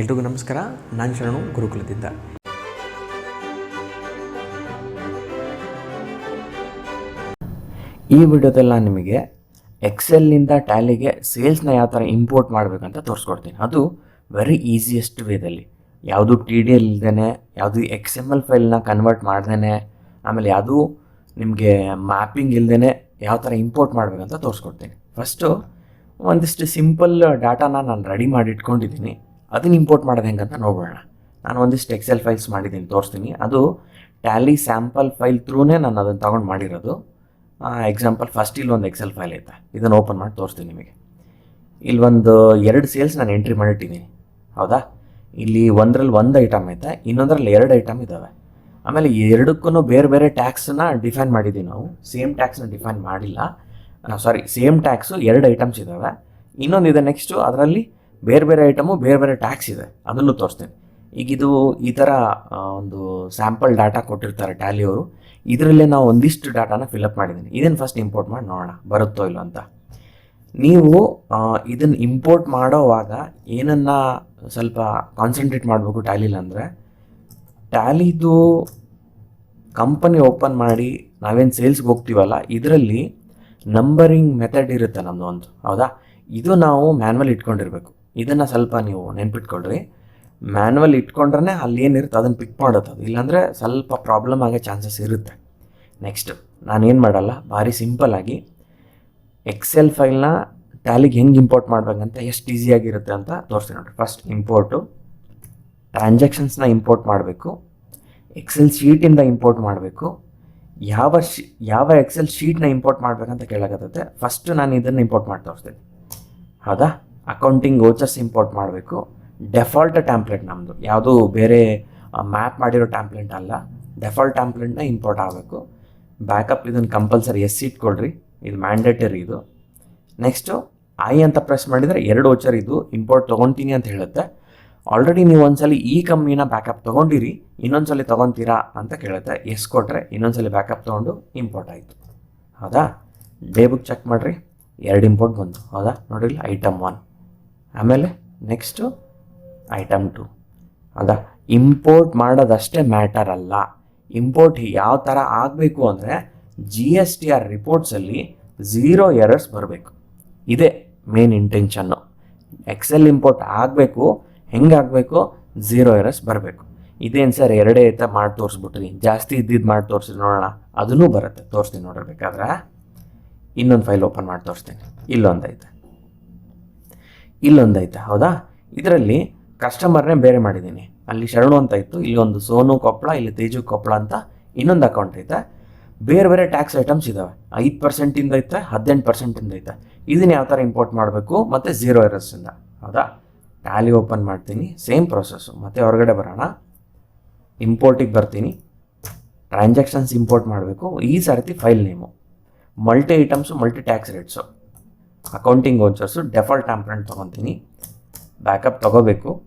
ಎಲ್ರಿಗೂ ನಮಸ್ಕಾರ. ನಾನು ಶರಣು ಗುರುಕುಲದಿಂದ. ಈ ವಿಡಿಯೋದಲ್ಲಿ ನಾನು ನಿಮಗೆ ಎಕ್ಸೆಲ್ನಿಂದ ಟ್ಯಾಲಿಗೆ ಸೇಲ್ಸ್ನ ಯಾವ ಥರ ಇಂಪೋರ್ಟ್ ಮಾಡಬೇಕಂತ ತೋರಿಸ್ಕೊಡ್ತೀನಿ. ಅದು ವೆರಿ ಈಸಿಯೆಸ್ಟ್ ವೇದಲ್ಲಿ ಯಾವುದು ಟಿ ಡಿ ಎಲ್ ಇಲ್ದೇ ಯಾವುದು ಎಕ್ಸ್ ಎಂ ಎಲ್ ಫೈಲ್ನ ಕನ್ವರ್ಟ್ ಮಾಡ್ದೇ ಆಮೇಲೆ ಯಾವುದು ನಿಮಗೆ ಮ್ಯಾಪಿಂಗ್ ಇಲ್ದೇ ಯಾವ ಥರ ಇಂಪೋರ್ಟ್ ಮಾಡಬೇಕಂತ ತೋರಿಸ್ಕೊಡ್ತೀನಿ. ಫಸ್ಟು ಒಂದಿಷ್ಟು ಸಿಂಪಲ್ ಡಾಟಾನ ನಾನು ರೆಡಿ ಮಾಡಿ ಇಟ್ಕೊಂಡಿದ್ದೀನಿ. ಅದನ್ನ ಇಂಪೋರ್ಟ್ ಮಾಡೋದು ಹೆಂಗಂತ ನೋಡೋಣ ನಾನು ಒಂದಿಷ್ಟು ಎಕ್ಸೆಲ್ ಫೈಲ್ಸ್ ಮಾಡಿದ್ದೀನಿ, ತೋರಿಸ್ತೀನಿ. ಅದು ಟ್ಯಾಲಿ ಸ್ಯಾಂಪಲ್ ಫೈಲ್ ಥ್ರೂನೇ ನಾನು ಅದನ್ನು ತೊಗೊಂಡು ಮಾಡಿರೋದು. ಎಕ್ಸಾಂಪಲ್ ಫಸ್ಟ್ ಇಲ್ಲಿ ಒಂದು ಎಕ್ಸೆಲ್ ಫೈಲ್ ಐತೆ. ಇದನ್ನು ಓಪನ್ ಮಾಡಿ ತೋರಿಸ್ತೀನಿ ನಿಮಗೆ. ಇಲ್ಲಿ ಒಂದು ಎರಡು ಸೇಲ್ಸ್ ನಾನು ಎಂಟ್ರಿ ಮಾಡಿಟ್ಟಿದ್ದೀನಿ. ಹೌದಾ? ಇಲ್ಲಿ ಒಂದರಲ್ಲಿ ಒಂದು ಐಟಮ್ ಐತೆ, ಇನ್ನೊಂದರಲ್ಲಿ ಎರಡು ಐಟಮ್ ಇದ್ದಾವೆ ಆಮೇಲೆ ಎರಡಕ್ಕೂ ಬೇರೆ ಬೇರೆ ಟ್ಯಾಕ್ಸನ್ನ ಡಿಫೈನ್ ಮಾಡಿದ್ದೀವಿ ನಾವು. ಸೇಮ್ ಟ್ಯಾಕ್ಸ್ನ ಡಿಫೈನ್ ಮಾಡಿಲ್ಲ. ಸಾರಿ ಸೇಮ್ ಟ್ಯಾಕ್ಸು ಎರಡು ಐಟಮ್ಸ್ ಇದ್ದಾವೆ ಇನ್ನೊಂದಿದೆ ನೆಕ್ಸ್ಟು ಅದರಲ್ಲಿ ಬೇರೆ ಬೇರೆ ಐಟಮು, ಬೇರೆ ಬೇರೆ ಟ್ಯಾಕ್ಸ್ ಇದೆ. ಅದನ್ನು ತೋರಿಸ್ತೇನೆ. ಈಗ ಇದು ಈ ಥರ ಒಂದು ಸ್ಯಾಂಪಲ್ ಡಾಟಾ ಕೊಟ್ಟಿರ್ತಾರೆ ಟ್ಯಾಲಿಯವರು ಇದರಲ್ಲೇ ನಾವು ಒಂದಿಷ್ಟು ಡಾಟಾನ ಫಿಲಪ್ ಮಾಡಿದ್ದೀನಿ. ಇದನ್ನು ಫಸ್ಟ್ ಇಂಪೋರ್ಟ್ ಮಾಡಿ ನೋಡೋಣ. ಬರುತ್ತೋ ಇಲ್ಲೋ ಅಂತ. ನೀವು ಇದನ್ನು ಇಂಪೋರ್ಟ್ ಮಾಡೋವಾಗ ಏನನ್ನ ಸ್ವಲ್ಪ ಕಾನ್ಸಂಟ್ರೇಟ್ ಮಾಡಬೇಕು ಟ್ಯಾಲಿಲ್ ಅಂದರೆ ಟ್ಯಾಲಿದು ಕಂಪನಿ ಓಪನ್ ಮಾಡಿ ನಾವೇನು ಸೇಲ್ಸ್ಗೆ ಹೋಗ್ತೀವಲ್ಲ, ಇದರಲ್ಲಿ ನಂಬರಿಂಗ್ ಮೆಥಡ್ ಇರುತ್ತೆ ನಮ್ಮದು ಒಂದು. ಹೌದಾ? ಇದು ನಾವು ಮ್ಯಾನ್ವಲ್ ಇಟ್ಕೊಂಡಿರ್ಬೇಕು. ಇದನ್ನು ಸ್ವಲ್ಪ ನೀವು ನೆನ್ಪಿಟ್ಕೊಳ್ರಿ. ಮ್ಯಾನ್ವಲ್ ಇಟ್ಕೊಂಡ್ರೆ ಅಲ್ಲಿ ಏನಿರುತ್ತೆ ಅದನ್ನು ಪಿಕ್ ಮಾಡೋದು. ಅದು ಇಲ್ಲಾಂದರೆ ಸ್ವಲ್ಪ ಪ್ರಾಬ್ಲಮ್ ಆಗೋ ಚಾನ್ಸಸ್ ಇರುತ್ತೆ. ನೆಕ್ಸ್ಟ್ ನಾನೇನು ಮಾಡಲ್ಲ, ಭಾರಿ ಸಿಂಪಲ್ಲಾಗಿ ಎಕ್ಸೆಲ್ ಫೈಲ್ನ ಟ್ಯಾಲಿಗೆ ಹೆಂಗೆ ಇಂಪೋರ್ಟ್ ಮಾಡಬೇಕಂತ ಎಷ್ಟು ಈಸಿಯಾಗಿರುತ್ತೆ ಅಂತ ತೋರಿಸ್ತೀನಿ ನೋಡಿರಿ. ಫಸ್ಟ್ ಇಂಪೋರ್ಟು ಟ್ರಾನ್ಸಾಕ್ಷನ್ಸ್ನ ಇಂಪೋರ್ಟ್ ಮಾಡಬೇಕು. ಎಕ್ಸೆಲ್ ಶೀಟಿಂದ ಇಂಪೋರ್ಟ್ ಮಾಡಬೇಕು. ಯಾವ ಶಿ, ಯಾವ ಎಕ್ಸೆಲ್ ಶೀಟ್ನ ಇಂಪೋರ್ಟ್ ಮಾಡಬೇಕಂತ ಕೇಳೋಕ್ಕಾಗತ್ತೆ ಫಸ್ಟ್ ನಾನು ಇದನ್ನು ಇಂಪೋರ್ಟ್ ಮಾಡಿ ತೋರಿಸ್ತೀನಿ. ಹೌದಾ? ಅಕೌಂಟಿಂಗ್ ವೋಚರ್ಸ್ ಇಂಪೋರ್ಟ್ ಮಾಡಬೇಕು. ಡೆಫಾಲ್ಟ್ ಟ್ಯಾಂಪ್ಲೆಟ್ ನಮ್ಮದು ಯಾವುದು ಬೇರೆ ಮ್ಯಾಪ್ ಮಾಡಿರೋ ಟ್ಯಾಂಪ್ಲೆಂಟ್ ಅಲ್ಲ. ಡೆಫಾಲ್ಟ್ ಟ್ಯಾಂಪ್ಲೆಟ್ನ ಇಂಪೋರ್ಟ್ ಆಗಬೇಕು. ಬ್ಯಾಕಪ್ ಇದನ್ನು ಕಂಪಲ್ಸರಿ ಎಸ್ ಇಟ್ಕೊಳ್ರಿ. ಇದು ಮ್ಯಾಂಡೇಟರಿ ಇದು. ನೆಕ್ಸ್ಟು ಐ ಅಂತ ಪ್ರೆಸ್ ಮಾಡಿದರೆ ಎರಡು ವೋಚರ್ ಇದು. ಇಂಪೋರ್ಟ್ ತೊಗೊತೀನಿ ಅಂತ ಹೇಳುತ್ತೆ. ಆಲ್ರೆಡಿ ನೀವು ಒಂದ್ಸಲಿ ಈ ಕಂಪ್ನಿನ ಬ್ಯಾಕಪ್ ತೊಗೊಂಡಿರಿ. ಇನ್ನೊಂದ್ಸಲಿ ತೊಗೊತೀರಾ ಅಂತ ಕೇಳುತ್ತೆ. ಎಸ್ ಕೊಟ್ಟರೆ ಇನ್ನೊಂದ್ಸಲಿ ಬ್ಯಾಕಪ್ ತೊಗೊಂಡು ಇಂಪೋರ್ಟ್ ಆಯಿತು. ಹೌದಾ? ಡೇ ಬುಕ್ ಚೆಕ್ ಮಾಡಿರಿ. ಎರಡು ಇಂಪೋರ್ಟ್ ಬಂತು. ಹೌದಾ? ನೋಡಿರಿ ಐಟಮ್ ಒನ್ ಆಮೇಲೆ ನೆಕ್ಸ್ಟು ಐಟಮ್ ಟು ಅದ ಇಂಪೋರ್ಟ್ ಮಾಡೋದಷ್ಟೇ ಮ್ಯಾಟರ್ ಅಲ್ಲ. ಇಂಪೋರ್ಟ್ ಯಾವ ಥರ ಆಗಬೇಕು ಅಂದರೆ ಜಿ ಎಸ್ ಟಿ ಆರ್ ರಿಪೋರ್ಟ್ಸಲ್ಲಿ ಝೀರೋ ಎರರ್ಸ್ ಬರಬೇಕು. ಇದೇ ಮೇನ್ ಇಂಟೆನ್ಷನ್ನು ಎಕ್ಸೆಲ್ ಇಂಪೋರ್ಟ್ ಆಗಬೇಕು ಹೆಂಗಾಗಬೇಕು ಝೀರೋ ಎರರ್ಸ್ ಬರಬೇಕು. ಇದೇನು ಸರ್ ಎರಡೇ ಐತೆ ಮಾಡಿ ತೋರಿಸ್ಬಿಟ್ರಿ. ಜಾಸ್ತಿ ಇದ್ದಿದ್ದು ಮಾಡಿ ತೋರಿಸಿ ನೋಡೋಣ. ಅದನ್ನೂ ಬರುತ್ತೆ. ತೋರಿಸ್ತೀನಿ ನೋಡಿರ್ಬೇಕಾದ್ರೆ ಇನ್ನೊಂದು ಫೈಲ್ ಓಪನ್ ಮಾಡಿ ತೋರಿಸ್ತೀನಿ. ಇಲ್ಲೊಂದೈತೆ ಇಲ್ಲೊಂದೈತೆ ಹೌದಾ? ಇದರಲ್ಲಿ ಕಸ್ಟಮರ್ನೇ ಬೇರೆ ಮಾಡಿದ್ದೀನಿ. ಅಲ್ಲಿ ಶರಣು ಅಂತ ಇತ್ತು ಒಂದು ಸೋನು ಕೊಪ್ಪಳ ಇಲ್ಲಿ ತೇಜು ಕೊಪ್ಪಳ ಅಂತ ಇನ್ನೊಂದು ಅಕೌಂಟ್ ಐತೆ. ಬೇರೆ ಬೇರೆ ಟ್ಯಾಕ್ಸ್ ಐಟಮ್ಸ್ ಇದ್ದಾವೆ ಐದು ಪರ್ಸೆಂಟಿಂದ ಐತೆ, ಹದಿನೆಂಟು ಪರ್ಸೆಂಟಿಂದ ಐತೆ. ಇದನ್ನ ಯಾವ ಥರ ಇಂಪೋರ್ಟ್ ಮಾಡಬೇಕು? ಮತ್ತು ಝೀರೋ ಎರರ್ಸಿಂದ ಹೌದಾ? ಟ್ಯಾಲಿ ಓಪನ್ ಮಾಡ್ತೀನಿ. ಸೇಮ್ ಪ್ರೊಸೆಸ್ಸು ಮತ್ತು ಹೊರಗಡೆ ಬರೋಣ. ಇಂಪೋರ್ಟಿಗೆ ಬರ್ತೀನಿ. ಟ್ರಾನ್ಸಾಕ್ಷನ್ಸ್ ಇಂಪೋರ್ಟ್ ಮಾಡಬೇಕು. ಈ ಸರ್ತಿ file name multi items multi tax rates accounting vouchers default template ತೊಗೊತೀನಿ. Backup ತೊಗೋಬೇಕು.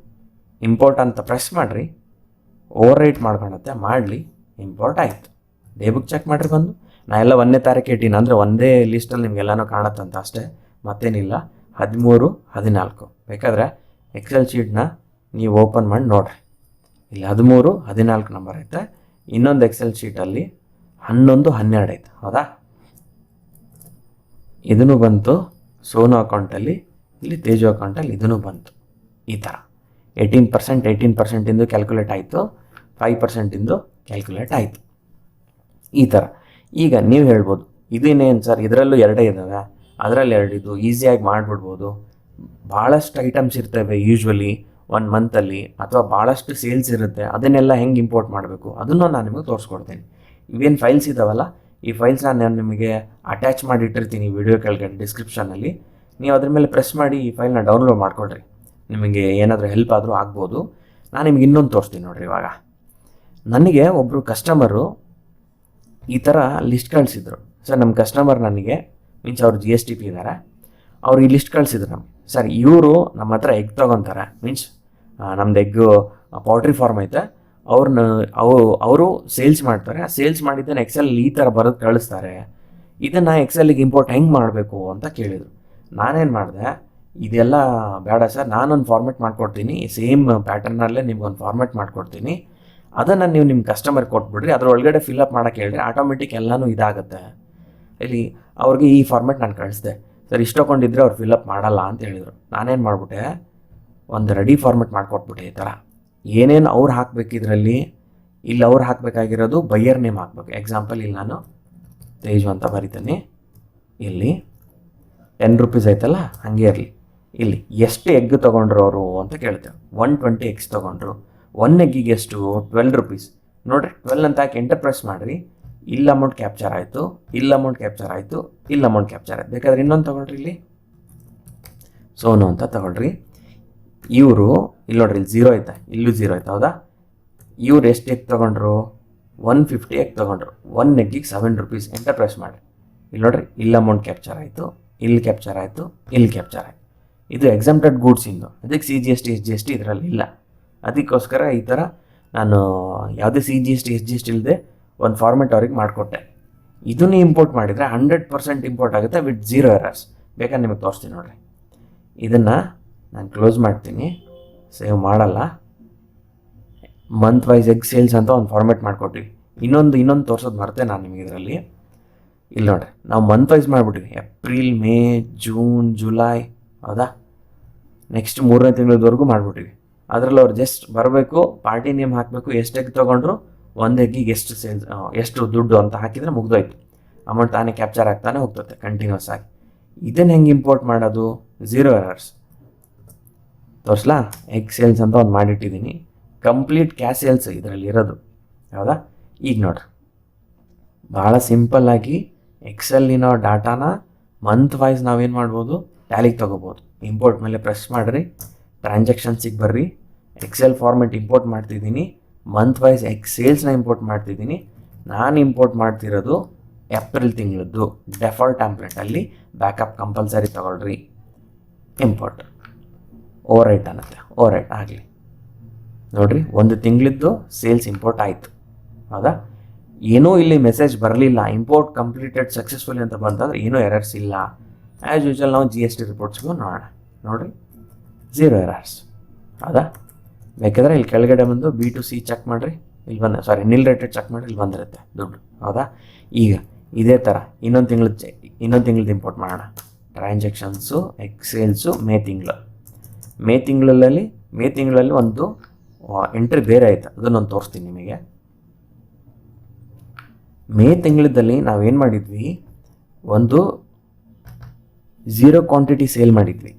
ಇಂಪೋರ್ಟ್ ಅಂತ ಪ್ರೆಸ್ ಮಾಡಿರಿ. ಓವರ್ ರೈಟ್ ಮಾಡ್ಕೊಳತ್ತೆ ಮಾಡಲಿ. ಇಂಪೋರ್ಟ್ ಆಯಿತು. ಡೇ ಬುಕ್ ಚೆಕ್ ಮಾಡಿರಿ ಬಂದು. ನಾ ಎಲ್ಲ ಒಂದನೇ ತಾರೀಕು ಇಟ್ಟೀನಿ ಅಂದರೆ ಒಂದೇ ಲಿಸ್ಟಲ್ಲಿ ನಿಮಗೆಲ್ಲನೂ ಕಾಣುತ್ತಂತ ಅಷ್ಟೇ. ಮತ್ತೇನಿಲ್ಲ. ಹದಿಮೂರು, ಹದಿನಾಲ್ಕು. ಬೇಕಾದರೆ ಎಕ್ಸೆಲ್ ಶೀಟ್ನ ನೀವು ಓಪನ್ ಮಾಡಿ ನೋಡಿರಿ. ಇಲ್ಲಿ ಹದಿಮೂರು, ಹದಿನಾಲ್ಕು ನಂಬರ್ ಐತೆ. ಇನ್ನೊಂದು ಎಕ್ಸೆಲ್ ಶೀಟಲ್ಲಿ ಹನ್ನೊಂದು, ಹನ್ನೆರಡು ಐತೆ. ಹೌದಾ? ಇದನ್ನು ಬಂತು ಸೋನು ಅಕೌಂಟಲ್ಲಿ ಇಲ್ಲಿ ತೇಜು ಅಕೌಂಟಲ್ಲಿ ಇದನ್ನು ಬಂತು. ಈ ಥರ. ಏಯ್ಟೀನ್ ಪರ್ಸೆಂಟ್, ಏಯ್ಟೀನ್ ಪರ್ಸೆಂಟಿಂದು ಕ್ಯಾಲ್ಕುಲೇಟ್ ಆಯಿತು. ಫೈವ್ ಪರ್ಸೆಂಟಿಂದು ಕ್ಯಾಲ್ಕುಲೇಟ್ ಆಯಿತು. ಈ ಥರ. ಈಗ ನೀವು ಹೇಳ್ಬೋದು, ಇದೇನೇನು ಸರ್, ಇದರಲ್ಲೂ ಎರಡೇ ಇದ್ದಾವೆ. ಅದರಲ್ಲಿ ಎರಡಿದು ಈಸಿಯಾಗಿ ಮಾಡಿಬಿಡ್ಬೋದು. ಭಾಳಷ್ಟು ಐಟಮ್ಸ್ ಇರ್ತವೆ ಯೂಶ್ವಲಿ ಒನ್ ಮಂತಲ್ಲಿ, ಅಥವಾ ಭಾಳಷ್ಟು ಸೇಲ್ಸ್ ಇರುತ್ತೆ. ಅದನ್ನೆಲ್ಲ ಹೆಂಗೆ ಇಂಪೋರ್ಟ್ ಮಾಡಬೇಕು? ಅದನ್ನು ನಾನು ನಿಮಗೆ ತೋರಿಸ್ಕೊಡ್ತೀನಿ. ಇವೇನು ಫೈಲ್ಸ್ ಇದ್ದಾವಲ್ಲ ಈ ಫೈಲ್ಸ್ನ ನಾನು ನಿಮಗೆ ಅಟ್ಯಾಚ್ ಮಾಡಿ ಇಟ್ಟಿರ್ತೀನಿ ವಿಡಿಯೋ ಕೆಳಗಡೆ ಡಿಸ್ಕ್ರಿಪ್ಷನಲ್ಲಿ ನೀವು ಅದ್ರ ಮೇಲೆ ಪ್ರೆಸ್ ಮಾಡಿ ಈ ಫೈಲ್ನ ಡೌನ್ಲೋಡ್ ಮಾಡ್ಕೊಳ್ರಿ. ನಿಮಗೆ ಏನಾದರೂ ಹೆಲ್ಪ್ ಆದರೂ ಆಗ್ಬೋದು. ನಾನು ನಿಮ್ಗೆ ಇನ್ನೊಂದು ತೋರಿಸ್ತೀನಿ ನೋಡಿರಿ ಇವಾಗ. ನನಗೆ ಒಬ್ಬರು ಕಸ್ಟಮರು ಈ ಥರ ಲಿಸ್ಟ್ ಕಳಿಸಿದ್ರು. ಸರ್ ನಮ್ಮ ಕಸ್ಟಮರ್ ನನಗೆ, ಮೀನ್ಸ್ ಅವ್ರು ಜಿ ಎಸ್ ಟಿ ಪಿ ಇದ್ದಾರೆ ಅವರು ಈ ಲಿಸ್ಟ್ ಕಳಿಸಿದ್ರು ನಮ್ಗೆ. ಸರ್, ಇವರು ನಮ್ಮ ಹತ್ರ ಎಗ್ ತೊಗೊತಾರೆ. ಮೀನ್ಸ್ ನಮ್ದು ಎಗ್ ಪೌಲ್ಟ್ರಿ ಫಾರ್ಮ್ ಐತೆ. ಅವ್ರನ್ನ ಅವು, ಅವರು ಸೇಲ್ಸ್ ಮಾಡ್ತಾರೆ. ಆ ಸೇಲ್ಸ್ ಮಾಡಿದ್ದನ್ನು ಎಕ್ಸೆಲ್ ಈ ಥರ ಬರೋದು ಕಳಿಸ್ತಾರೆ. ಇದನ್ನು ಎಕ್ಸೆಲ್ಗೆ ಇಂಪೋರ್ಟ್ ಹೆಂಗೆ ಮಾಡಬೇಕು ಅಂತ ಕೇಳಿದರು. ನಾನೇನು ಮಾಡಿದೆ, ಇದೆಲ್ಲ ಬೇಡ ಸರ್, ನಾನೊಂದು ಫಾರ್ಮೆಟ್ ಮಾಡ್ಕೊಡ್ತೀನಿ. ಸೇಮ್ ಪ್ಯಾಟರ್ನಲ್ಲೇ ನಿಮ್ಗೊಂದು ಫಾರ್ಮೆಟ್ ಮಾಡ್ಕೊಡ್ತೀನಿ. ಅದನ್ನು ನೀವು ನಿಮ್ಮ ಕಸ್ಟಮರ್ ಕೊಟ್ಬಿಡ್ರಿ. ಅದ್ರ ಒಳಗಡೆ ಫಿಲ್ಅಪ್ ಮಾಡೋಕ್ಕೆ ಹೇಳಿದ್ರೆ ಆಟೋಮೆಟಿಕ್ ಎಲ್ಲನೂ ಇದಾಗುತ್ತೆ. ಇಲ್ಲಿ ಅವ್ರಿಗೆ ಈ ಫಾರ್ಮೆಟ್ ನಾನು ಕಳಿಸ್ದೆ. ಸರ್ ಇಷ್ಟು ತೊಗೊಂಡಿದ್ರೆ ಅವ್ರು ಫಿಲ್ಅಪ್ ಮಾಡಲ್ಲ ಅಂತ ಹೇಳಿದರು. ನಾನೇನು ಮಾಡಿಬಿಟ್ಟೆ, ಒಂದು ರೆಡಿ ಫಾರ್ಮೆಟ್ ಮಾಡಿಕೊಟ್ಬಿಟ್ಟೆ ಈ ಥರ ಏನೇನು ಅವ್ರು ಹಾಕ್ಬೇಕು ಇದರಲ್ಲಿ ಇಲ್ಲಿ ಅವ್ರು ಹಾಕಬೇಕಾಗಿರೋದು ಬೈಯರ್ ನೇಮ್ ಹಾಕ್ಬೇಕು. ಎಕ್ಸಾಂಪಲ್ ಇಲ್ಲಿ ನಾನು ತೇಜು ಅಂತ ಬರಿತೀನಿ. ಇಲ್ಲಿ ಟೆನ್ ರುಪೀಸ್ ಆಯ್ತಲ್ಲ, ಹಾಗೆ ಇರಲಿ. ಇಲ್ಲಿ ಎಷ್ಟು ಎಗ್ ತೊಗೊಂಡ್ರು ಅವರು ಅಂತ ಕೇಳ್ತೇವೆ ಒನ್ ಟ್ವೆಂಟಿ ಎಗ್ಸ್ ತೊಗೊಂಡ್ರು. ಒನ್ ಎಗ್ಗಿಗೆ ಎಷ್ಟು? ಟ್ವೆಲ್ ರುಪೀಸ್ ನೋಡಿರಿ ಟ್ವೆಲ್ ಅಂತ ಹಾಕಿ ಎಂಟರ್ ಪ್ರೆಸ್ ಮಾಡಿರಿ. ಇಲ್ಲಿ ಅಮೌಂಟ್ ಕ್ಯಾಪ್ಚರ್ ಆಯಿತು, ಇಲ್ಲ ಅಮೌಂಟ್ ಕ್ಯಾಪ್ಚರ್ ಆಯಿತು, ಇಲ್ಲಿ ಅಮೌಂಟ್ ಕ್ಯಾಪ್ಚರ್ ಆಯ್ತು. ಬೇಕಾದ್ರೆ ಇನ್ನೊಂದು ತೊಗೊಳ್ರಿ ಇಲ್ಲಿ. ಸೋನು ಅಂತ ತಗೊಳ್ರಿ. ಇವರು, ಇಲ್ಲಿ ನೋಡ್ರಿ, ಇಲ್ಲಿ ಝೀರೋ ಐತೆ. ಇಲ್ಲೂ ಝೀರೋ ಐತೆ, ಹೌದಾ? ಇವ್ರು ಎಷ್ಟು ಎಕ್ ತೊಗೊಂಡ್ರು? ಒನ್ ಫಿಫ್ಟಿ ಎಕ್ ತೊಗೊಂಡ್ರು. ಒನ್ ನೆಗ್ಗಿಗೆ ಸೆವೆನ್ ರುಪೀಸ್ ಅಂತ ಪ್ರೆಸ್ ಮಾಡಿ? ಇಲ್ಲಿ ನೋಡ್ರಿ, ಇಲ್ಲಿ ಅಮೌಂಟ್ ಕ್ಯಾಪ್ಚರ್ ಆಯಿತು. ಇಲ್ಲಿ ಕ್ಯಾಪ್ಚರ್ ಆಯಿತು. ಇಲ್ಲಿ ಕ್ಯಾಪ್ಚರ್ ಆಯಿತು. ಇದು ಎಕ್ಸಾಮ್ಟೆಡ್ ಗೂಡ್ಸ್ ಇಂದು. ಅದಕ್ಕೆ C G S T S G S T ಇದರಲ್ಲಿ ಇಲ್ಲ. ಅದಕ್ಕೋಸ್ಕರ ಈ ಥರ ನಾನು ಯಾವುದೇ C G S T S G S T ಇಲ್ಲದೆ ಒಂದು ಫಾರ್ಮೆಟ್ ಅವ್ರಿಗೆ ಮಾಡಿಕೊಟ್ಟೆ. ಇದನ್ನೇ ಇಂಪೋರ್ಟ್ ಮಾಡಿದರೆ ಹಂಡ್ರೆಡ್ ಪರ್ಸೆಂಟ್ ಇಂಪೋರ್ಟ್ ಆಗುತ್ತೆ ವಿತ್ ಜೀರೋ ಎರರ್ಸ್ ಬೇಕಾದ್ರೆ ನಿಮಗೆ ತೋರಿಸ್ತೀನಿ ನೋಡಿರಿ. ಇದನ್ನು ನಾನು ಕ್ಲೋಸ್ ಮಾಡ್ತೀನಿ. ಸೇವ್ ಮಾಡಲ್ಲ. ಮಂತ್ ವೈಸ್ ಎಗ್ ಸೇಲ್ಸ್ ಅಂತ ಒಂದು ಫಾರ್ಮೇಟ್ ಮಾಡಿಕೊಟ್ವಿ. ಇನ್ನೊಂದು ಇನ್ನೊಂದು ತೋರ್ಸೋದು ಮರ್ತೆ ನಾನು ನಿಮಗೆ ಇದರಲ್ಲಿ. ಇಲ್ಲಿ ನೋಡ್ರಿ, ನಾವು ಮಂತ್ ವೈಸ್ ಮಾಡಿಬಿಟ್ವಿ ಏಪ್ರಿಲ್ ಮೇ ಜೂನ್ ಜುಲೈ ಹೌದಾ? ನೆಕ್ಸ್ಟ್ ಮೂರನೇ ತಿಂಗಳದವರೆಗೂ ಮಾಡಿಬಿಟ್ಟಿವಿ. ಅದರಲ್ಲಿ ಅವ್ರು ಜಸ್ಟ್ ಬರಬೇಕು ಪಾರ್ಟಿ ನೇಮ್ ಹಾಕಬೇಕು, ಎಷ್ಟು ಎಗ್ ತೊಗೊಂಡ್ರು, ಒಂದು ಎಗ್ಗಿಗೆ ಎಷ್ಟು ಸೇಲ್ಸ್ ಎಷ್ಟು ದುಡ್ಡು ಅಂತ ಹಾಕಿದರೆ ಮುಗ್ದೋಯ್ತು. ಅಮೌಂಟ್ ತಾನೇ ಕ್ಯಾಪ್ಚರ್ ಆಗ್ತಾನೆ ಹೋಗ್ತದೆ ಕಂಟಿನ್ಯೂಸ್ ಆಗಿ. ಇದನ್ನು ಹೆಂಗೆ ಇಂಪೋರ್ಟ್ ಮಾಡೋದು? ಝೀರೋ ಎರರ್ಸ್ ತೋರಿಸ್ಲಾ? ಎಕ್ಸೆಲ್ಸ್ ಸೇಲ್ಸ್ ಅಂತ ಒಂದು ಮಾಡಿಟ್ಟಿದ್ದೀನಿ ಕಂಪ್ಲೀಟ್ ಕ್ಯಾಶ್ ಸೇಲ್ಸ್ ಇದರಲ್ಲಿ ಇರೋದು. ಹೌದಾ? ಈಗ ನೋಡ್ರಿ. ಭಾಳ ಸಿಂಪಲ್ಲಾಗಿ ಎಕ್ಸೆಲ್ಲಿನ ಡಾಟಾನ ಮಂತ್ ವೈಸ್ ನಾವೇನು ಮಾಡ್ಬೋದು? ಟ್ಯಾಲಿಗೆ ತೊಗೋಬೋದು. ಇಂಪೋರ್ಟ್ ಮೇಲೆ ಪ್ರೆಸ್ ಮಾಡಿರಿ. ಟ್ರಾನ್ಸಾಕ್ಷನ್ಸಿಗೆ ಬರ್ರಿ. ಎಕ್ಸೆಲ್ ಫಾರ್ಮೆಟ್ ಇಂಪೋರ್ಟ್ ಮಾಡ್ತಿದ್ದೀನಿ ಮಂತ್ ವೈಸ್ ಎಕ್ಸೆಲ್ಸ್ನ ಇಂಪೋರ್ಟ್ ಮಾಡ್ತಿದ್ದೀನಿ ನಾನು ಇಂಪೋರ್ಟ್ ಮಾಡ್ತಿರೋದು ಏಪ್ರಿಲ್ ತಿಂಗಳದ್ದು. ಡೆಫಾಲ್ಟ್ ಟ್ಯಾಂಪ್ಲೆಟಲ್ಲಿ ಬ್ಯಾಕಪ್ ಕಂಪಲ್ಸರಿ ತೊಗೊಳ್ರಿ. ಇಂಪೋರ್ಟ್ ಓವರ್ ರೈಟ್ ಅನ್ನತ್ತೆ. ಓವರ್ ರೈಟ್ ಆಗಲಿ. ನೋಡ್ರಿ, ಒಂದು ತಿಂಗಳಿದ್ದು ಸೇಲ್ಸ್ ಇಂಪೋರ್ಟ್ ಆಯಿತು. ಹೌದಾ? ಏನೂ ಇಲ್ಲಿ ಮೆಸೇಜ್ ಬರಲಿಲ್ಲ. ಇಂಪೋರ್ಟ್ ಕಂಪ್ಲೀಟೆಡ್ ಸಕ್ಸಸ್ಫುಲಿ ಅಂತ ಬಂತಂದ್ರೆ ಏನೂ ಎರರ್ಸ್ ಇಲ್ಲ. ಆ್ಯಸ್ ಯೂಶಲ್ ನಾವು ಜಿ ಎಸ್ ಟಿ ರಿಪೋರ್ಟ್ಸ್ಗೂ ನೋಡೋಣ. ನೋಡಿರಿ? ಝೀರೋ ಎರರ್ಸ್ ಹೌದಾ? ಬೇಕಾದ್ರೆ ಇಲ್ಲಿ ಕೆಳಗಡೆ ಬಂದು ಬಿ ಟು ಸಿ ಚೆಕ್ ಮಾಡಿರಿ, ಇಲ್ಲಿ ಬಂದ ಸಾರಿ ನಿಲ್ ರೇಟೆಡ್ ಚೆಕ್ ಮಾಡಿರಿ, ಇಲ್ಲಿ ಬಂದಿರುತ್ತೆ ದುಡ್ಡು. ಹೌದಾ? ಈಗ ಇದೇ ಥರ ಇನ್ನೊಂದು ತಿಂಗಳು ಇನ್ನೊಂದು ತಿಂಗಳದ್ದು ಇಂಪೋರ್ಟ್ ಮಾಡೋಣ. ಟ್ರಾನ್ಸಾಕ್ಷನ್ಸು ಎಕ್ಸೇಲ್ಸು ಮೇ ತಿಂಗಳು. ಮೇ ತಿಂಗಳಲ್ಲಿ ಮೇ ತಿಂಗಳಲ್ಲಿ ಒಂದು ಎಂಟ್ರಿ ಬೇರೆ ಆಯಿತು. ಅದನ್ನು ನಾನು ತೋರಿಸ್ತೀನಿ ನಿಮಗೆ. ಮೇ ತಿಂಗಳದಲ್ಲಿ ನಾವೇನು ಮಾಡಿದ್ವಿ? ಒಂದು ಝೀರೋ ಕ್ವಾಂಟಿಟಿ ಸೇಲ್ ಮಾಡಿದ್ವಿ.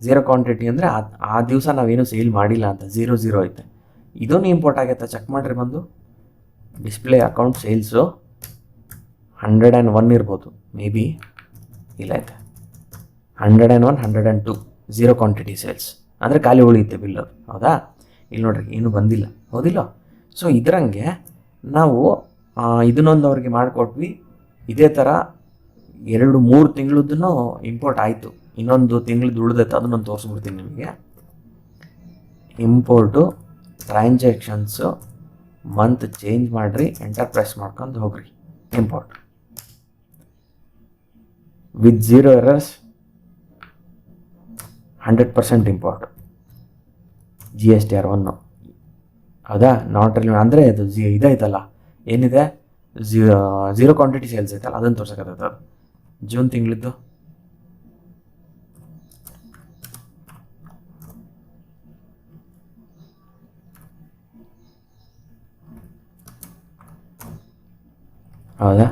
ಝೀರೋ ಕ್ವಾಂಟಿಟಿ ಅಂದರೆ ಆ ಆ ದಿವಸ ನಾವೇನು ಸೇಲ್ ಮಾಡಿಲ್ಲ ಅಂತ. ಝೀರೋ ಝೀರೋ ಐತೆ. ಇದೂ ಇಂಪೋರ್ಟ್ ಆಗೈತೆ? ಚೆಕ್ ಮಾಡಿರಿ ಬಂದು. Display account sales hundred and one ಇರ್ಬೋದು. ಮೇ ಬಿ ಇಲ್ಲ ಐತೆ hundred and one hundred and two zero quantity sales ಅಂದರೆ ಖಾಲಿ ಉಳಿಯುತ್ತೆ ಬಿಲ್ ಅದು. ಹೌದಾ? ಇಲ್ಲಿ ನೋಡ್ರಿ, ಏನು ಬಂದಿಲ್ಲ. ಹೌದಿಲ್ಲ ಸೊ ಇದರಂಗೆ ನಾವು ಇದನ್ನೊಂದು ಅವ್ರಿಗೆ ಮಾಡಿಕೊಟ್ವಿ. ಇದೇ ಥರ ಎರಡು, ಮೂರು ತಿಂಗಳದ್ದು ಇಂಪೋರ್ಟ್ ಆಯಿತು. ಇನ್ನೊಂದು ತಿಂಗಳದ್ದು ಉಳಿದೈತೆ ನಾನು ತೋರಿಸ್ಬಿಡ್ತೀನಿ ನಿಮಗೆ. ಇಂಪೋರ್ಟು ಟ್ರಾನ್ಸಾಕ್ಷನ್ಸು ಮಂತ್ ಚೇಂಜ್ ಮಾಡಿರಿ ಎಂಟರ್ ಪ್ರೆಸ್ ಮಾಡ್ಕೊಂಡು ಹೋಗ್ರಿ. Import with zero errors hundred percent import. G S T R one ಹೌದಾ ನಾಟ್ ರಿಲ್ ಅಂದರೆ ಅದು ಜಿ ಇದೈತಲ್ಲ ಏನಿದೆ? ಝೀರೋ ಝೀರೋ ಕ್ವಾಂಟಿಟಿ ಸೇಲ್ಸ್ ಐತಲ್ಲ, ಅದನ್ನು ತೋರ್ಸಕತ್ತೈತೆ ಅದು. ಜೂನ್ ತಿಂಗಳಿದ್ದು. ಹೌದಾ?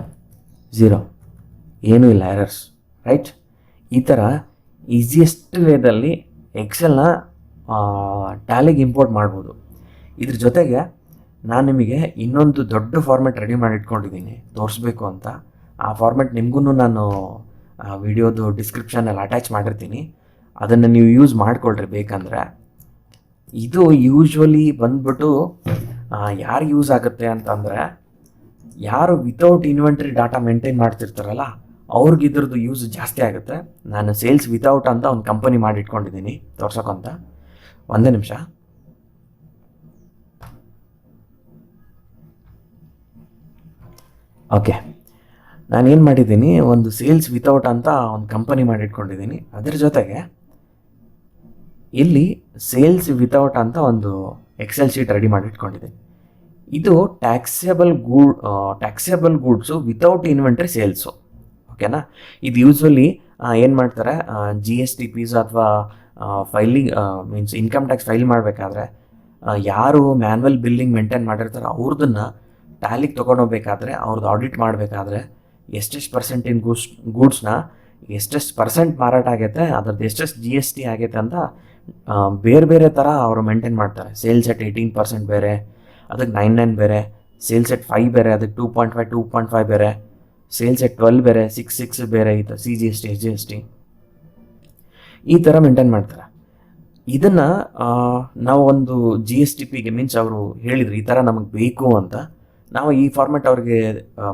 ಝೀರೋ. ಏನೂ ಇಲ್ಲ ಎರರ್ಸ್ ರೈಟ್ ಈ ಥರ ಈಸಿಯೆಸ್ಟ್ ವೇದಲ್ಲಿ ಎಕ್ಸೆಲ್ನ ಟ್ಯಾಲಿಗೆ ಇಂಪೋರ್ಟ್ ಮಾಡ್ಬೋದು. ಇದ್ರ ಜೊತೆಗೆ ನಾನು ನಿಮಗೆ ಇನ್ನೊಂದು ದೊಡ್ಡ ಫಾರ್ಮೆಟ್ ರೆಡಿ ಮಾಡಿ ಇಟ್ಕೊಂಡಿದ್ದೀನಿ ತೋರಿಸ್ಬೇಕು ಅಂತ. ಆ ಫಾರ್ಮೆಟ್ ನಿಮಗೂ ನಾನು ವಿಡಿಯೋದು ಡಿಸ್ಕ್ರಿಪ್ಷನಲ್ಲಿ ಅಟ್ಯಾಚ್ ಮಾಡಿರ್ತೀನಿ. ಅದನ್ನು ನೀವು ಯೂಸ್ ಮಾಡಿಕೊಳ್ರಿ ಬೇಕಂದರೆ. ಇದು ಯೂಶ್ವಲಿ ಬಂದ್ಬಿಟ್ಟು ಯಾರು ಯೂಸ್ ಆಗುತ್ತೆ ಅಂತಂದರೆ, ಯಾರು ವಿತೌಟ್ ಇನ್ವೆಂಟ್ರಿ ಡಾಟಾ ಮೇಂಟೈನ್ ಮಾಡ್ತಿರ್ತಾರಲ್ಲ ಅವ್ರಿಗೆ ಇದ್ರದ್ದು ಯೂಸ್ ಜಾಸ್ತಿ ಆಗುತ್ತೆ. ನಾನು ಸೇಲ್ಸ್ ವಿತೌಟ್ ಅಂತ ಒಂದು ಕಂಪನಿ ಮಾಡಿ ಇಟ್ಕೊಂಡಿದ್ದೀನಿ ತೋರ್ಸೋಕ್ಕಂತ ಒಂದೇ ನಿಮಿಷ. ಓಕೆ ನಾನೇನು ಮಾಡಿದ್ದೀನಿ? ಒಂದು ಸೇಲ್ಸ್ ವಿತೌಟ್ ಅಂತ ಒಂದು ಕಂಪನಿ ಮಾಡಿಟ್ಕೊಂಡಿದ್ದೀನಿ. ಅದ್ರ ಜೊತೆಗೆ ಇಲ್ಲಿ ಸೇಲ್ಸ್ ವಿತೌಟ್ ಅಂತ ಒಂದು ಎಕ್ಸೆಲ್ ಶೀಟ್ ರೆಡಿ ಮಾಡಿ ಇಟ್ಕೊಂಡಿದ್ದೀನಿ ಇದು taxable good taxable goods without inventory sales ಓಕೆನಾ? ಇದು ಯೂಸ್ವಲಿ ಏನು ಮಾಡ್ತಾರೆ ಜಿ ಎಸ್ ಟಿ ಪೀಸ್ ಅಥವಾ filing means income tax file ಮಾಡಬೇಕಾದ್ರೆ ಯಾರು ಮ್ಯಾನ್ಯಲ್ ಬಿಲ್ಲಿಂಗ್ ಮೇಂಟೈನ್ ಮಾಡಿರ್ತಾರೆ ಅವ್ರದನ್ನ ಟ್ಯಾಲಿಗೆ ತೊಗೊಂಡೋಗ್ಬೇಕಾದ್ರೆ ಅವ್ರದ್ದು ಆಡಿಟ್ ಮಾಡಬೇಕಾದ್ರೆ ಎಷ್ಟೆಷ್ಟು ಪರ್ಸೆಂಟಿನ ಗೂಡ್ಸ್ ಗೂಡ್ಸ್ನ ಎಷ್ಟೆಷ್ಟು ಪರ್ಸೆಂಟ್ ಮಾರಾಟ ಆಗೈತೆ, ಅದ್ರದ್ದು ಎಷ್ಟೆಷ್ಟು ಜಿ ಎಸ್ ಟಿ ಆಗೈತೆ ಅಂತ ಬೇರೆ ಬೇರೆ ಥರ ಅವರು ಮೇಂಟೈನ್ ಮಾಡ್ತಾರೆ. ಸೇಲ್ಸ್ ಎಟ್ ಏಯ್ಟೀನ್ ಪರ್ಸೆಂಟ್ ಬೇರೆ, ಅದಕ್ಕೆ ನೈನ್ ನೈನ್ ಬೇರೆ ಸೇಲ್ಸ್ ಎಟ್ ಫೈವ್ ಬೇರೆ, ಅದಕ್ಕೆ two point five two point five ಬೇರೆ. ಸೇಲ್ಸ್ ಎಟ್ ಟ್ವೆಲ್ ಬೇರೆ ಸಿಕ್ಸ್ ಸಿಕ್ಸ್ ಬೇರೆ ಥರ C G S T S G S T ಈ ಥರ ಮೇಂಟೈನ್ ಮಾಡ್ತಾರೆ. ಇದನ್ನು ನಾವು ಒಂದು ಜಿ ಎಸ್ ಟಿ ಪಿಗೆ ಮೀನ್ಸ್ ಅವರು ಹೇಳಿದರು, ಈ ಥರ ನಮಗೆ ಬೇಕು ಅಂತ. ನಾವು ಈ ಫಾರ್ಮೆಟ್ ಅವ್ರಿಗೆ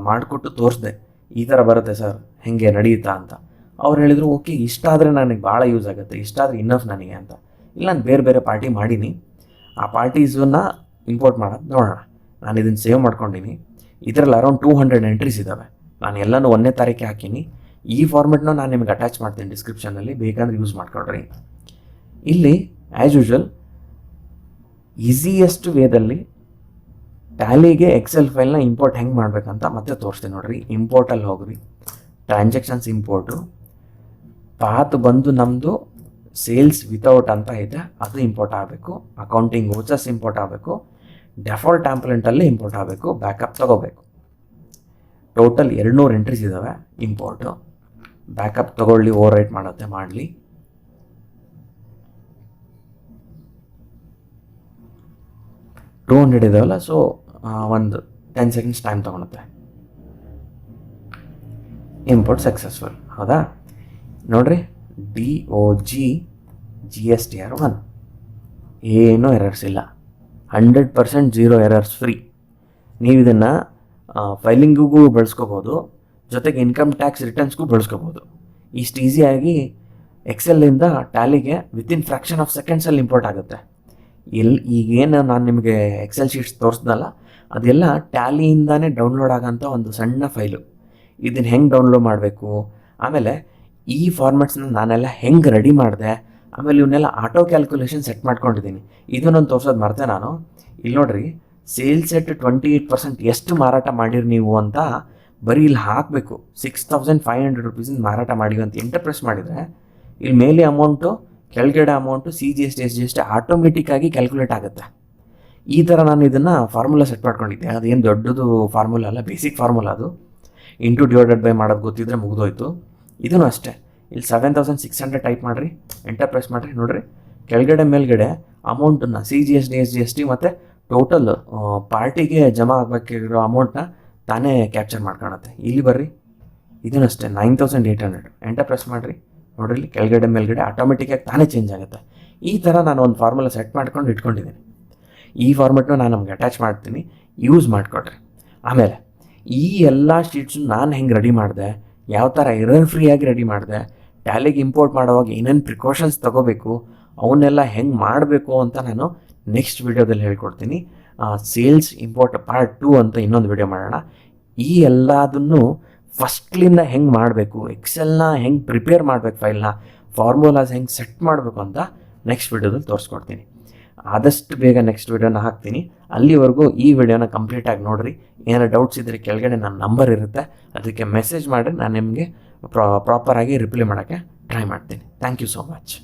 ಮಾಡಿಕೊಟ್ಟು ತೋರಿಸ್ದೆ, ಈ ಥರ ಬರುತ್ತೆ ಸರ್ ಹೇಗೆ ನಡೆಯುತ್ತಾ ಅಂತ. ಅವ್ರು ಹೇಳಿದರು, ಓಕೆ, ಇಷ್ಟ ಆದರೆ ನನಗೆ ಭಾಳ ಯೂಸ್ ಆಗುತ್ತೆ ಇಷ್ಟಾದರೆ ಇನ್ನಫ್ ನನಗೆ ಅಂತ. ಇಲ್ಲ, ನಾನು ಬೇರೆ ಬೇರೆ ಪಾರ್ಟಿ ಮಾಡೀನಿ. ಆ ಪಾರ್ಟೀಸನ್ನು ಇಂಪೋರ್ಟ್ ಮಾಡೋದು ನೋಡೋಣ. ನಾನು ಇದನ್ನು ಸೇವ್ ಮಾಡ್ಕೊಂಡಿನಿ. ಇದರಲ್ಲಿ ಅರೌಂಡ್ ಟೂ ಹಂಡ್ರೆಡ್ ಎಂಟ್ರೀಸ್ ಇದ್ದಾವೆ ನಾನು ಎಲ್ಲನೂ ಒಂದನೇ ತಾರೀಕೆ ಹಾಕೀನಿ. ಈ ಫಾರ್ಮೆಟ್ನ ನಾನು ನಿಮಗೆ ಅಟ್ಯಾಚ್ ಮಾಡ್ತೀನಿ ಡಿಸ್ಕ್ರಿಪ್ಷನಲ್ಲಿ ಬೇಕಂದ್ರೆ ಯೂಸ್ ಮಾಡ್ಕೊಳ್ರಿ ಇಲ್ಲಿ ಆ್ಯಸ್ ಯೂಶುವಲ್ ಈಸಿಯೆಸ್ಟ್ ವೇದಲ್ಲಿ ಟ್ಯಾಲಿಗೆ ಎಕ್ಸೆಲ್ ಫೈಲ್ನ ಇಂಪೋರ್ಟ್ ಹೆಂಗೆ ಮಾಡಬೇಕಂತ ಮತ್ತೆ ತೋರಿಸ್ತೀನಿ ನೋಡಿರಿ. ಇಂಪೋರ್ಟಲ್ಲಿ ಹೋಗ್ರಿ. ಟ್ರಾನ್ಸಾಕ್ಷನ್ಸ್ ಇಂಪೋರ್ಟು ಪಾತ್ ಬಂದು ನಮ್ಮದು ಸೇಲ್ಸ್ ವಿತೌಟ್ ಅಂತ ಇದೆ. ಅದು ಇಂಪೋರ್ಟ್ ಆಗಬೇಕು. ಅಕೌಂಟಿಂಗ್ ಓಚಸ್ ಇಂಪೋರ್ಟ್ ಆಗಬೇಕು. ಡೆಫಾಲ್ಟ್ ಟ್ಯಾಂಪ್ಲೆಂಟಲ್ಲಿ ಇಂಪೋರ್ಟ್ ಆಗಬೇಕು. ಬ್ಯಾಕಪ್ ತಗೋಬೇಕು. ಟೋಟಲ್ ಎರಡುನೂರು ಎಂಟ್ರೀಸ್ ಇದ್ದಾವೆ ಇಂಪೋರ್ಟು ಬ್ಯಾಕಪ್ ತಗೊಳ್ಳಿ ಓವರ್ ರೈಟ್ ಮಾಡುತ್ತೆ, ಮಾಡಲಿ. ಟೂ ಹಂಡ್ರೆಡ್ ಇದಾವಲ್ಲ ಸೊ ಒಂದು ಟೆನ್ ಸೆಕೆಂಡ್ಸ್ ಟೈಮ್ ತೊಗೊಳುತ್ತೆ. ಇಂಪೋರ್ಟ್ ಸಕ್ಸಸ್ಫುಲ್ ಹೌದಾ? ನೋಡ್ರಿ D O G G S T R one ಏನೂ ಎರರ್ಸ್ ಇಲ್ಲ. Hundred percent zero errors free ನೀವು ಇದನ್ನು ಫೈಲಿಂಗಿಗೂ ಬಳಸ್ಕೋಬೋದು, ಜೊತೆಗೆ ಇನ್ಕಮ್ ಟ್ಯಾಕ್ಸ್ ರಿಟರ್ನ್ಸ್ಗೂ ಬಳಸ್ಕೋಬೋದು. ಇಷ್ಟು ಈಸಿಯಾಗಿ ಎಕ್ಸೆಲ್ಲಿಂದ ಟ್ಯಾಲಿಗೆ ವಿತಿನ್ ಫ್ರ್ಯಾಕ್ಷನ್ ಆಫ್ ಸೆಕೆಂಡ್ಸಲ್ಲಿ ಇಂಪೋರ್ಟ್ ಆಗುತ್ತೆ. ಎಲ್ಲಿ ಈಗೇನು ನಾನು ನಿಮಗೆ ಎಕ್ಸೆಲ್ ಶೀಟ್ಸ್ ತೋರಿಸ್ದಲ್ಲ ಅದೆಲ್ಲ ಟ್ಯಾಲಿಯಿಂದಾನೇ ಡೌನ್ಲೋಡ್ ಆಗೋಂಥ ಒಂದು ಸಣ್ಣ ಫೈಲು ಇದನ್ನು ಹೆಂಗೆ ಡೌನ್ಲೋಡ್ ಮಾಡಬೇಕು? ಆಮೇಲೆ ಈ ಫಾರ್ಮೆಟ್ಸ್ನ ನಾನೆಲ್ಲ ಹೆಂಗೆ ರೆಡಿ ಮಾಡಿದೆ? ಆಮೇಲೆ ಇವನ್ನೆಲ್ಲ ಆಟೋ ಕ್ಯಾಲ್ಕುಲೇಷನ್ ಸೆಟ್ ಮಾಡ್ಕೊಂಡಿದ್ದೀನಿ ಇದನ್ನೊಂದು ತೋರ್ಸೋದು ಮರ್ತೆ ನಾನು. ಇಲ್ಲಿ ನೋಡ್ರಿ sales at twenty eight percent ಎಷ್ಟು ಮಾರಾಟ ಮಾಡಿರಿ ನೀವು ಅಂತ ಬರೀ ಇಲ್ಲಿ ಹಾಕಬೇಕು. ಸಿಕ್ಸ್ ತೌಸಂಡ್ ಫೈವ್ ಹಂಡ್ರೆಡ್ ರುಪೀಸಿಂದ ಮಾರಾಟ ಮಾಡಿವಿ ಅಂತ ಎಂಟರ್ ಪ್ರೆಸ್ ಮಾಡಿದರೆ ಇಲ್ಲಿ ಮೇಲೆ ಅಮೌಂಟು ಕೆಳಗಡೆ amount C G S T S G S T automatic ಆಗಿ ಕ್ಯಾಲ್ಕುಲೇಟ್ ಆಗುತ್ತೆ. ಈ ಥರ ನಾನು ಇದನ್ನು ಫಾರ್ಮುಲಾ ಸೆಟ್ ಮಾಡ್ಕೊಂಡಿದ್ದೆ. ಅದೇನು ದೊಡ್ಡದು ಫಾರ್ಮುಲಾ ಅಲ್ಲ ಬೇಸಿಕ್ ಫಾರ್ಮುಲಾ ಅದು. ಇಂಟು ಡಿವೈಡೆಡ್ ಬೈ ಮಾಡೋದು ಗೊತ್ತಿದ್ರೆ ಮುಗಿದೋಯ್ತು. ಇದೂ ಅಷ್ಟೇ. ಇಲ್ಲಿ seven thousand six hundred type ಮಾಡಿರಿ ಎಂಟರ್ ಪ್ರೆಸ್ ಮಾಡಿರಿ, ನೋಡಿರಿ. ಕೆಳಗಡೆ ಮೇಲ್ಗಡೆ ಅಮೌಂಟನ್ನು C G S D S G S T ಮತ್ತು ಟೋಟಲ್ ಪಾರ್ಟಿಗೆ ಜಮಾ ಆಗಬೇಕಿರೋ ಅಮೌಂಟ್ನ ತಾನೇ ಕ್ಯಾಪ್ಚರ್ ಮಾಡ್ಕೊಳತ್ತೆ. ಇಲ್ಲಿ ಬರ್ರಿ. ಇದನ್ನಷ್ಟೇ nine thousand eight hundred enter press ಮಾಡಿರಿ. ನೋಡ್ರಿ, ಕೆಳಗಡೆ, ಮೇಲ್ಗಡೆ ಆಟೋಮೆಟಿಕ್ಕಾಗಿ ತಾನೇ ಚೇಂಜ್ ಆಗುತ್ತೆ. ಈ ಥರ ನಾನು ಒಂದು ಫಾರ್ಮುಲಾ ಸೆಟ್ ಮಾಡ್ಕೊಂಡು ಇಟ್ಕೊಂಡಿದ್ದೀನಿ. ಈ ಫಾರ್ಮೆಟ್ನ ನಾನು ನಮ್ಗೆ ಅಟ್ಯಾಚ್ ಮಾಡ್ತೀನಿ ಯೂಸ್ ಮಾಡಿಕೊಡ್ರಿ. ಆಮೇಲೆ, ಈ ಎಲ್ಲ ಶೀಟ್ಸು ನಾನು ಹೆಂಗೆ ರೆಡಿ ಮಾಡಿದೆ, ಯಾವ ಥರ ಎರರ್ ಫ್ರೀಯಾಗಿ ರೆಡಿ ಮಾಡಿದೆ ಟ್ಯಾಲಿಗೆ ಇಂಪೋರ್ಟ್ ಮಾಡುವಾಗ ಏನೇನು ಪ್ರಿಕಾಷನ್ಸ್ ತೊಗೋಬೇಕು, ಅವನ್ನೆಲ್ಲ ಹೆಂಗೆ ಮಾಡಬೇಕು ಅಂತ ನಾನು ನೆಕ್ಸ್ಟ್ ವಿಡಿಯೋದಲ್ಲಿ ಹೇಳ್ಕೊಡ್ತೀನಿ. ಸೇಲ್ಸ್ ಇಂಪೋರ್ಟ್ ಪಾರ್ಟ್ ಟೂ ಅಂತ ಇನ್ನೊಂದು ವಿಡಿಯೋ ಮಾಡೋಣ. ಈ ಎಲ್ಲದನ್ನು ಫಸ್ಟ್ಲಿಂದ ಹೆಂಗೆ ಮಾಡಬೇಕು ಎಕ್ಸೆಲ್ನ ಹೆಂಗೆ ಪ್ರಿಪೇರ್ ಮಾಡಬೇಕು ಫೈಲ್ನ ಫಾರ್ಮುಲಾಸ್ ಹೆಂಗೆ ಸೆಟ್ ಮಾಡಬೇಕು ಅಂತ ನೆಕ್ಸ್ಟ್ ವಿಡಿಯೋದಲ್ಲಿ ತೋರಿಸ್ಕೊಡ್ತೀನಿ. ಆದಷ್ಟು ಬೇಗ ನೆಕ್ಸ್ಟ್ ವಿಡಿಯೋನ ಹಾಕ್ತೀನಿ. ಅಲ್ಲಿವರೆಗೂ ಈ ವಿಡಿಯೋನ ಕಂಪ್ಲೀಟಾಗಿ ನೋಡಿರಿ. ಏನಾರು ಡೌಟ್ಸ್ ಇದ್ದರೆ ಕೆಳಗಡೆ ನನ್ನ ನಂಬರ್ ಇರುತ್ತೆ. ಅದಕ್ಕೆ ಮೆಸೇಜ್ ಮಾಡಿ ನಾನು ನಿಮಗೆ ಪ್ರಾ ಪ್ರಾಪರಾಗಿ ರಿಪ್ಲೈ ಮಾಡೋಕ್ಕೆ ಟ್ರೈ ಮಾಡ್ತೀನಿ. Thank you so much